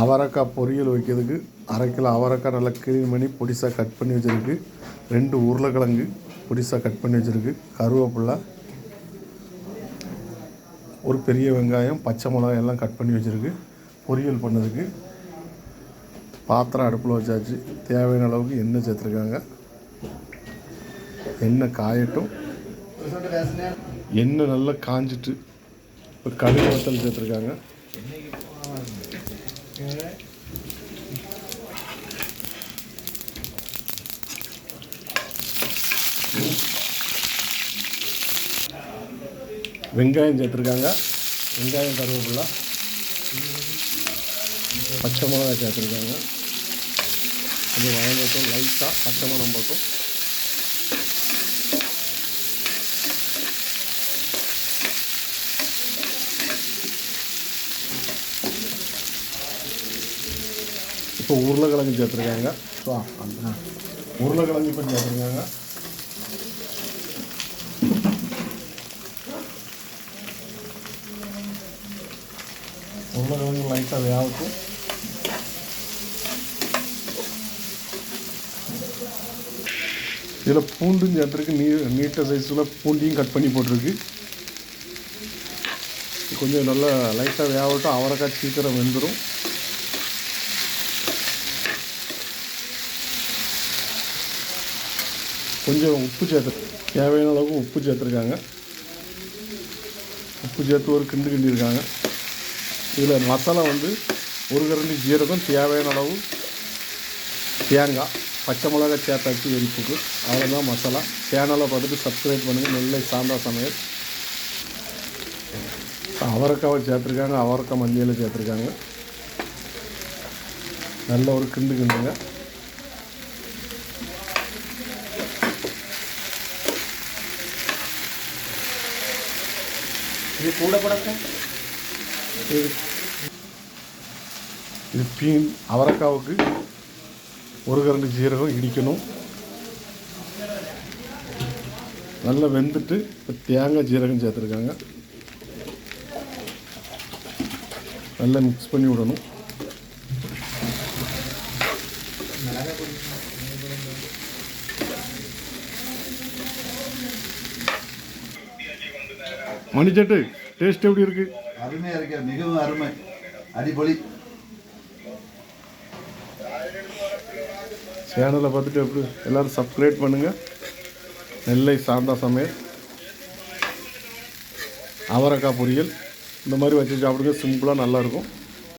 அவரைக்காய் பொரியல் வைக்கிறதுக்கு அரை கிலோ அவரைக்காய் நல்லா க்ளீன் பண்ணி பொடிசாக கட் பண்ணி வச்சுருக்கு. ரெண்டு உருளைக்கிழங்கு பொடிசாக கட் பண்ணி வச்சுருக்கு. கருவேப்பிலை ஒரு பெரிய வெங்காயம் பச்சை மிளகாய் எல்லாம் கட் பண்ணி வச்சுருக்கு. பொரியல் பண்ணதுக்கு பாத்திரம் அடுப்பில் வச்சாச்சு. தேவையான அளவுக்கு எண்ணெய் சேர்த்துருக்காங்க. எண்ணெய் காயட்டும். எண்ணெய் நல்லா காஞ்சிட்டு இப்போ கடுகு வத்தல் சேர்த்துருக்காங்க. வெங்காயம் சேர்த்துருக்காங்க. வெங்காயம் கருவேப்பிலை. பச்சை மிளகாய் சேர்த்துருக்காங்க. கொஞ்சம் வதங்கட்டும் லைட்டாக பச்சை மிளகம் போட்டும் இப்போ உருளைக்கிழங்கு சேர்த்துருக்காங்க. ஸோ அந்த உருளைக்கிழங்கு இப்போ சேர்த்துருக்காங்க. உருளைக்கிழங்கு லைட்டாக வேகட்டும். இதில் பூண்டும் சேர்த்துருக்கு. நீ நீட்ட சைஸில் பூண்டையும் கட் பண்ணி போட்டிருக்கு. கொஞ்சம் நல்லா லைட்டாக வேகட்டும். அவரைக்காய் சீக்கிரம் வெந்துடும் கொஞ்சம் உப்பு சேர்த்து தேவையான அளவுக்கு உப்பு சேர்த்துருக்காங்க. உப்பு சேர்த்து ஒரு கிண்டு கிண்டியிருக்காங்க இதில் மசாலா வந்து ஒரு கரண்டி ஜீரகம் தேவையான அளவு தேங்காய் பச்சை மிளகாய் சேர்த்தாச்சு எரிப்புக்கு அவ்வளோதான் மசாலா. சேனலை பார்த்துட்டு சப்ஸ்கிரைப் பண்ணுங்கள் நெல்லை சாந்தா சமையல். அவரைக்காவை சேர்த்துருக்காங்க. அவரைக்காய் மல்லியில் சேர்த்துருக்காங்க. நல்ல ஒரு கிண்டு கிண்டுங்க. இது கூட படத்தை? இது பீன் அவரைக்காவுக்கு ஒரு கரண்டு ஜீரகம் இடிக்கணும். நல்லா வெந்துட்டு இப்போ தேங்காய் ஜீரகம் சேர்த்துருக்காங்க. நல்லா மிக்ஸ் பண்ணி விடணும். மணிச்சட்டு டேஸ்ட் எப்படி இருக்குது அருமையாக இருக்க. மிகவும் அருமை. அடிபொலி. சேனலை பார்த்துட்டு எப்படி? எல்லோரும் சப்ஸ்கிரைப் பண்ணுங்கள் நெல்லை சாந்தா சமையல். அவரைக்காய் பொரியல். இந்த மாதிரி வச்சு சாப்பிடுங்க. சிம்பிளாக நல்லாயிருக்கும்